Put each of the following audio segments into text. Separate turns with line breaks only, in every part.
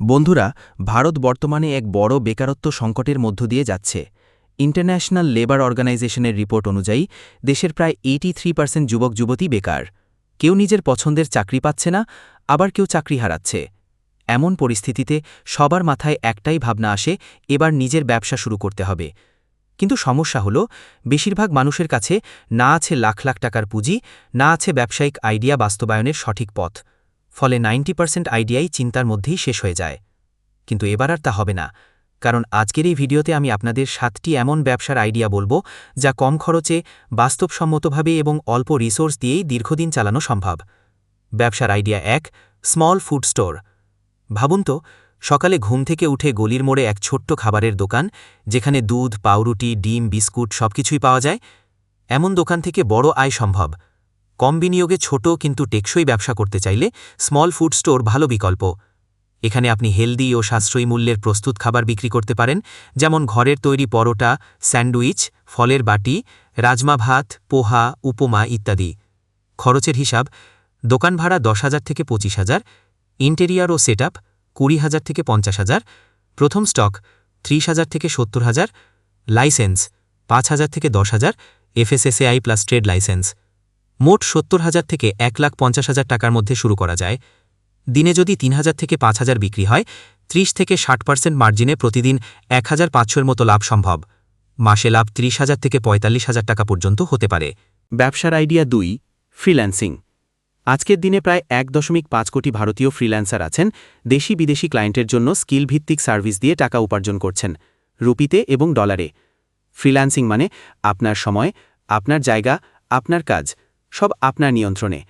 বন্ধুরা, ভারত বর্তমানে এক বড় বেকারত্ব সংকটের মধ্য দিয়ে যাচ্ছে। ইন্টারন্যাশনাল লেবার অর্গানাইজেশনের রিপোর্ট অনুযায়ী, দেশের প্রায় এইটি থ্রি পার্সেন্ট যুবক যুবতী বেকার। কেউ নিজের পছন্দের চাকরি পাচ্ছে না, আবার কেউ চাকরি হারাচ্ছে। এমন পরিস্থিতিতে সবার মাথায় একটাই ভাবনা আসে, এবার নিজের ব্যবসা শুরু করতে হবে। কিন্তু সমস্যা হল, বেশিরভাগ মানুষের কাছে না আছে লাখ লাখ টাকার পুঁজি, না আছে ব্যবসায়িক আইডিয়া বাস্তবায়নের সঠিক পথ। ফলে নাইনটি পার্সেন্ট আইডিয়াই চিন্তার মধ্যেই শেষ হয়ে যায়। কিন্তু এবার আর তা হবে না, কারণ আজকের এই ভিডিওতে আমি আপনাদের সাতটি এমন ব্যবসার আইডিয়া বলব যা কম খরচে, বাস্তবসম্মতভাবে এবং অল্প রিসোর্স দিয়েই দীর্ঘদিন চালানো সম্ভব। ব্যবসার আইডিয়া এক, স্মল ফুড স্টোর। ভাবুন তো, সকালে ঘুম থেকে উঠে গলির মোড়ে এক ছোট্ট খাবারের দোকান, যেখানে দুধ, পাউরুটি, ডিম, বিস্কুট সবকিছুই পাওয়া যায়। এমন দোকান থেকে বড় আয় সম্ভব। কম বিনিয়োগে ছোট কিন্তু টেকসই ব্যবসা করতে চাইলে স্মল ফুড স্টোর ভালো বিকল্প। এখানে আপনি হেলদি ও সাশ্রয়ী মূল্যের প্রস্তুত খাবার বিক্রি করতে পারেন, যেমন ঘরের তৈরি পরোটা, স্যান্ডউইচ, ফলের বাটি, রাজমা ভাত, পোহা, উপমা ইত্যাদি। খরচের হিসাব, দোকান ভাড়া দশ হাজার থেকে পঁচিশ হাজার ইন্টেরিয়ার ও সেট আপ কুড়ি হাজার থেকে পঞ্চাশ হাজার, প্রথম স্টক ত্রিশ হাজার থেকে সত্তর হাজার লাইসেন্স পাঁচ হাজার থেকে দশ হাজার এফএসএসএআই প্লাস ট্রেড লাইসেন্স মোট সত্তর হাজার থেকে এক লাখ পঞ্চাশ হাজার টাকার মধ্যে শুরু করা যায়। দিনে যদি তিন হাজার থেকে পাঁচ হাজার বিক্রি হয়, ত্রিশ থেকে ষাট পার্সেন্ট মার্জিনে প্রতিদিন এক হাজার পাঁচশোর মতো লাভ সম্ভব। মাসে লাভ ত্রিশ হাজার থেকে পঁয়তাল্লিশ হাজার টাকা পর্যন্ত হতে পারে।
ব্যবসার আইডিয়া দুই, ফ্রিল্যান্সিং। আজকের দিনে প্রায় এক দশমিক পাঁচ কোটি ভারতীয় ফ্রিল্যান্সার আছেন, দেশি বিদেশি ক্লায়েন্টের জন্য স্কিল ভিত্তিক সার্ভিস দিয়ে টাকা উপার্জন করছেন, রুপিতে এবং ডলারে। ফ্রিল্যান্সিং মানে আপনার সময়, আপনার জায়গা, আপনার কাজ। সব আপনার নিয়ন্ত্রণে।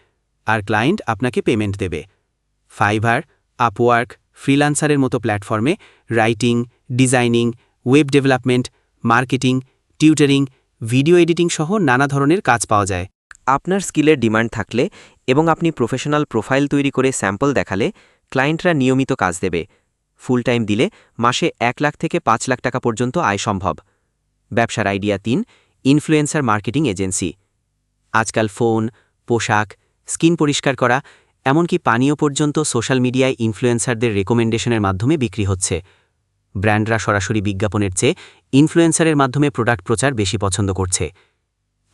আর ক্লায়েন্ট আপনাকে পেমেন্ট দেবে। ফাইভার, আপওয়ার্ক, ফ্রিল্যান্সারের মতো প্ল্যাটফর্মে writing, designing, web development, marketing, tutoring, video editing সহ নানা ধরনের কাজ পাওয়া যায়।
আপনার স্কিলের ডিমান্ড থাকলে এবং আপনি প্রফেশনাল প্রোফাইল তৈরি করে স্যাম্পল দেখালে ক্লায়েন্টরা নিয়মিত কাজ দেবে। ফুল টাইম দিলে মাসে এক লাখ থেকে পাঁচ লাখ টাকা পর্যন্ত আয় সম্ভব। ব্যবসার আইডিয়া তিন, ইনফ্লুয়েন্সার মার্কেটিং এজেন্সি। আজকাল ফোন, পোশাক, স্কিন পরিষ্কার করা, এমনকি পানীয় পর্যন্ত সোশ্যাল মিডিয়ায় ইনফ্লুয়েন্সারদের রেকমেন্ডেশনের মাধ্যমে বিক্রি হচ্ছে। ব্র্যান্ডরা সরাসরি বিজ্ঞাপনের চেয়ে ইনফ্লুয়েন্সারের মাধ্যমে প্রোডাক্ট প্রচার বেশি পছন্দ করছে।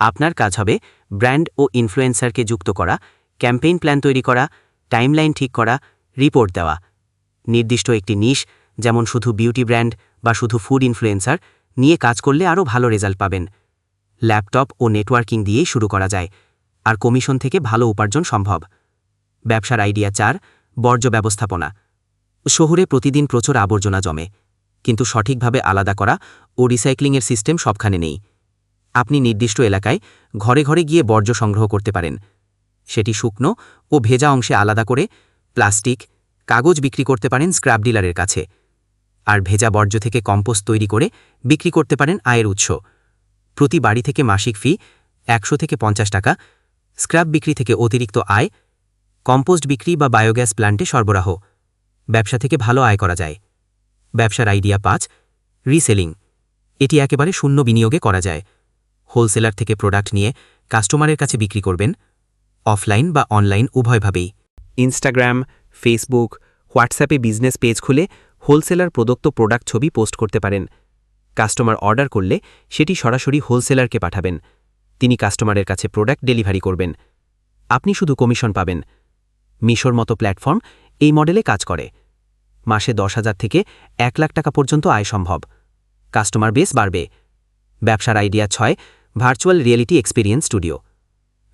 আপনার কাজ হবে ব্র্যান্ড ও ইনফ্লুয়েন্সারকে যুক্ত করা, ক্যাম্পেইন প্ল্যান তৈরি করা, টাইমলাইন ঠিক করা, রিপোর্ট দেওয়া। নির্দিষ্ট একটি নিশ, যেমন শুধু বিউটি ব্র্যান্ড বা শুধু ফুড ইনফ্লুয়েন্সার, নিয়ে কাজ করলে আরও ভালো রেজাল্ট পাবেন। ল্যাপটপ ও নেটওয়ার্কিং দিয়েই শুরু করা যায়, আর কমিশন থেকে ভালো উপার্জন সম্ভব। ব্যবসার আইডিয়া চার, বর্জ্য ব্যবস্থাপনা। শহরে প্রতিদিন প্রচুর আবর্জনা জমে, কিন্তু সঠিকভাবে আলাদা করা ও রিসাইক্লিংয়ের সিস্টেম সবখানে নেই। আপনি নির্দিষ্ট এলাকায় ঘরে ঘরে গিয়ে বর্জ্য সংগ্রহ করতে পারেন। সেটি শুকনো ও ভেজা অংশে আলাদা করে প্লাস্টিক, কাগজ বিক্রি করতে পারেন স্ক্র্যাপ ডিলারের কাছে। আর ভেজা বর্জ্য থেকে কম্পোস্ট তৈরি করে বিক্রি করতে পারেন আয়ের উৎস। প্রতি বাড়ি থেকে মাসিক ফি একশো থেকে পঞ্চাশ টাকা, স্ক্র্যাপ বিক্রি থেকে অতিরিক্ত আয়, কম্পোস্ট বিক্রি বা বায়োগ্যাস প্ল্যান্টে সরবরাহ। ব্যবসা থেকে ভালো আয় করা যায়। ব্যবসার আইডিয়া পাঁচ, রিসেলিং। এটি একেবারে শূন্য বিনিয়োগে করা যায়। হোলসেলার থেকে প্রোডাক্ট নিয়ে কাস্টমারের কাছে বিক্রি করবেন, অফলাইন বা অনলাইন উভয়ভাবেই। ইনস্টাগ্রাম, ফেসবুক, হোয়াটসঅ্যাপে বিজনেস পেজ খুলে হোলসেলার প্রদত্ত প্রোডাক্ট ছবি পোস্ট করতে পারেন। কাস্টমার অর্ডার করলে সেটি সরাসরি হোলসেলারকে পাঠাবেন। তিনি কাস্টমারের কাছে প্রোডাক্ট ডেলিভারি করবেন। আপনি শুধু কমিশন পাবেন। মিশোর মতো প্ল্যাটফর্ম এই মডেলে কাজ করে। মাসে দশ হাজার থেকে এক লাখ টাকা পর্যন্ত আয় সম্ভব। কাস্টমার বেস বাড়বে। ব্যবসার আইডিয়া ছয়, virtual reality experience studio.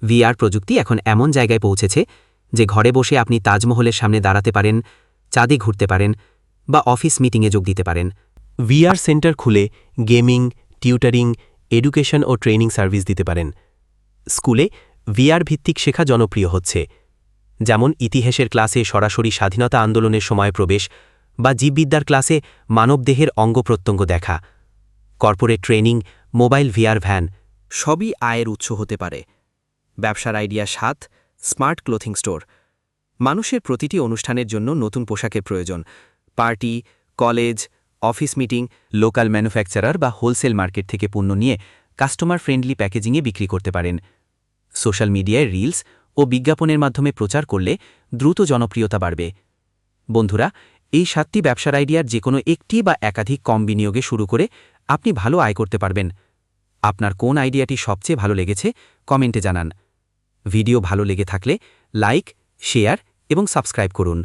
VR প্রযুক্তি এখন এমন জায়গায় পৌঁছেছে যে ঘরে বসে আপনি তাজমহলের সামনে দাঁড়াতে পারেন, চাঁদে ঘুরতে পারেন বা অফিস মিটিংয়ে যোগ দিতে পারেন।
ভিআর সেন্টার খুলে গেমিং, টিউটারিং, এডুকেশন ও ট্রেনিং সার্ভিস দিতে পারেন। স্কুলে ভিআর ভিত্তিক শেখা জনপ্রিয় হচ্ছে। যেমন ইতিহাসের ক্লাসে সরাসরি স্বাধীনতা আন্দোলনের সময় প্রবেশ বা জীববিদ্যার ক্লাসে মানবদেহের অঙ্গ প্রত্যঙ্গ দেখা। Corporate training, mobile VR van,
সবই আয়ের উৎস হতে পারে। ব্যবসার আইডিয়া সাত, স্মার্ট ক্লোথিং স্টোর। মানুষের প্রতিটি অনুষ্ঠানের জন্য নতুন পোশাকের প্রয়োজন। Party, college office meeting, local manufacturer বা হোলসেল মার্কেট থেকে পণ্য নিয়ে কাস্টমার ফ্রেন্ডলি প্যাকেজিংয়ে বিক্রি করতে পারেন। সোশ্যাল মিডিয়ায় রিলস ও বিজ্ঞাপনের মাধ্যমে প্রচার করলে দ্রুত জনপ্রিয়তা বাড়বে। বন্ধুরা,
এই সাতটি ব্যবসার আইডিয়ার যে কোনো একটি বা একাধিক কম বিনিয়োগে শুরু করে আপনি ভালো আয় করতে পারবেন। আপনার কোন আইডিয়াটি সবচেয়ে ভালো লেগেছে কমেন্টে জানান। ভিডিও ভালো লেগে থাকলে লাইক, শেয়ার এবং সাবস্ক্রাইব করুন।